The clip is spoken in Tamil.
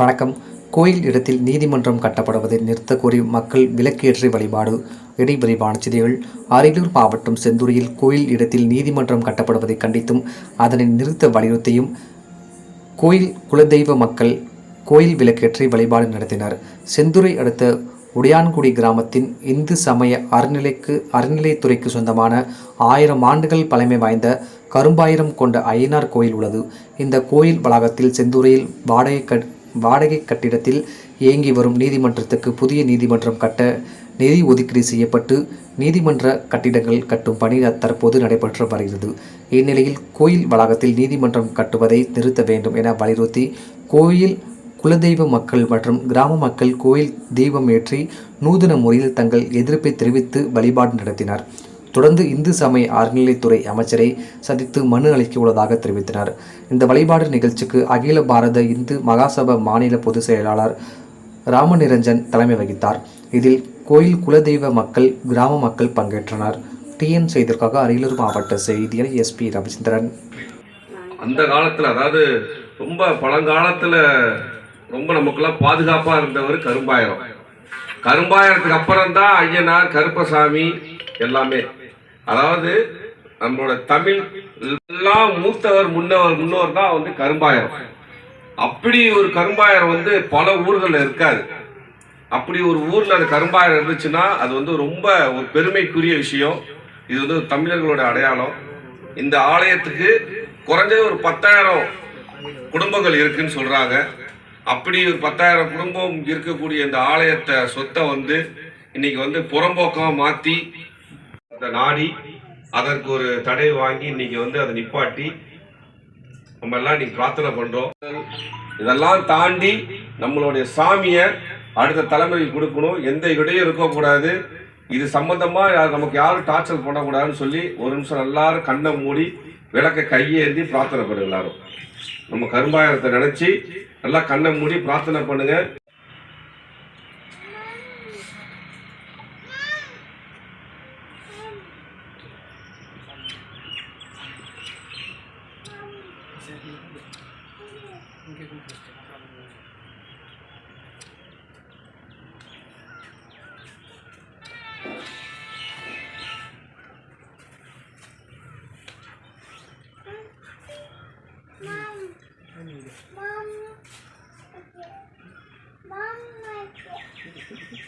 வணக்கம். கோயில் இடத்தில் நீதிமன்றம் கட்டப்படுவதை நிறுத்தக்கோரி மக்கள் விலக்கேற்றி வழிபாடு இடை விரிவான செய்திகள் அரியலூர் மாவட்டம் செந்தூரியில் கோயில் இடத்தில் நீதிமன்றம் கட்டப்படுவதை கண்டித்தும் அதனை நிறுத்த வலியுறுத்தியும் கோயில் குலதெய்வ மக்கள் கோயில் விளக்கேற்றி வழிபாடு நடத்தினர். செந்துறை அடுத்த உடையான்குடி கிராமத்தின் இந்து சமய அறநிலைக்கு அறநிலைத்துறைக்கு சொந்தமான ஆயிரம் ஆண்டுகள் பழமை வாய்ந்த கரும்பாயிரம் கொண்ட ஐயனார் கோயில் உள்ளது. இந்த கோயில் வளாகத்தில் செந்துறையில் வாடகை கட் வாடகை கட்டிடத்தில் இயங்கி வரும் நீதிமன்றத்துக்கு புதிய நீதிமன்றம் கட்ட நிதி ஒதுக்கீடு செய்யப்பட்டு நீதிமன்ற கட்டிடங்கள் கட்டும் பணி தற்போது நடைபெற்று வருகிறது. இந்நிலையில் கோயில் வளாகத்தில் நீதிமன்றம் கட்டுவதை நிறுத்த வேண்டும் என வலியுறுத்தி கோயில் குலதெய்வ மக்கள் மற்றும் கிராம மக்கள் கோயில் தீபம் ஏற்றி நூதன முறையில் தங்கள் எதிர்ப்பை தெரிவித்து வழிபாடு நடத்தினர். தொடர்ந்து இந்து சமய அறநிலைத்துறை அமைச்சரை சந்தித்து மனு அளிக்க உள்ளதாக தெரிவித்தனர். இந்த வழிபாடு நிகழ்ச்சிக்கு அகில பாரத இந்து மகாசபா மாநில பொதுச் செயலாளர் ராமநிரஞ்சன் தலைமை வகித்தார். இதில் கோயில் குலதெய்வ மக்கள் கிராம மக்கள் பங்கேற்றனர். டிஎன் செய்திற்காக அரியலூர் மாவட்ட செய்தியர் எஸ்பி ரவிச்சந்திரன். அந்த காலத்தில் அதாவது ரொம்ப பழங்காலத்தில் ரொம்ப நமக்குலாம் பாதுகாப்பாக இருந்தவர் கரும்பாயிரம். கரும்பாயிரத்துக்கு அப்புறம் தான் ஐயனார் கருப்பசாமி எல்லாமே. அதாவது நம்மளோட தமிழ் எல்லாம் மூத்தவர் முன்னவர் முன்னோர் தான் வந்து கரும்பாயரம். அப்படி ஒரு கரும்பாயரம் வந்து பல ஊர்களில் இருக்காது. அப்படி ஒரு ஊரில் அந்த கரும்பாயரம் இருந்துச்சுன்னா அது வந்து ரொம்ப ஒரு பெருமைக்குரிய விஷயம். இது வந்து தமிழர்களோட அடையாளம். இந்த ஆலயத்துக்கு குறைஞ்சது ஒரு பத்தாயிரம் குடும்பங்கள் இருக்குன்னு சொல்றாங்க. அப்படி ஒரு பத்தாயிரம் குடும்பம் இருக்கக்கூடிய இந்த ஆலயத்தை சொத்தை வந்து இன்னைக்கு வந்து புறம்போக்கம் மாற்றி நாடி அதற்கு ஒரு தடை வாங்கி இன்னைக்கு வந்து அதை நிப்பாட்டி நம்ம எல்லாம் இன்னைக்கு பிரார்த்தனை பண்றோம். இதெல்லாம் தாண்டி நம்மளுடைய சாமியை அடுத்த தலைமுறைக்கு கொடுக்கணும். எந்த இடையும் இருக்கக்கூடாது. இது சம்பந்தமா நமக்கு யாரும் டார்ச்சர் பண்ணக்கூடாதுன்னு சொல்லி ஒரு நிமிஷம் எல்லாரும் கண்ணை மூடி விளக்க கையேந்தி பிரார்த்தனை பண்ணுங்க எல்லாரும். நம்ம கரும்பாயிரத்தை நினைச்சு நல்லா கண்ணை மூடி பிரார்த்தனை பண்ணுங்க. Mom. Mom.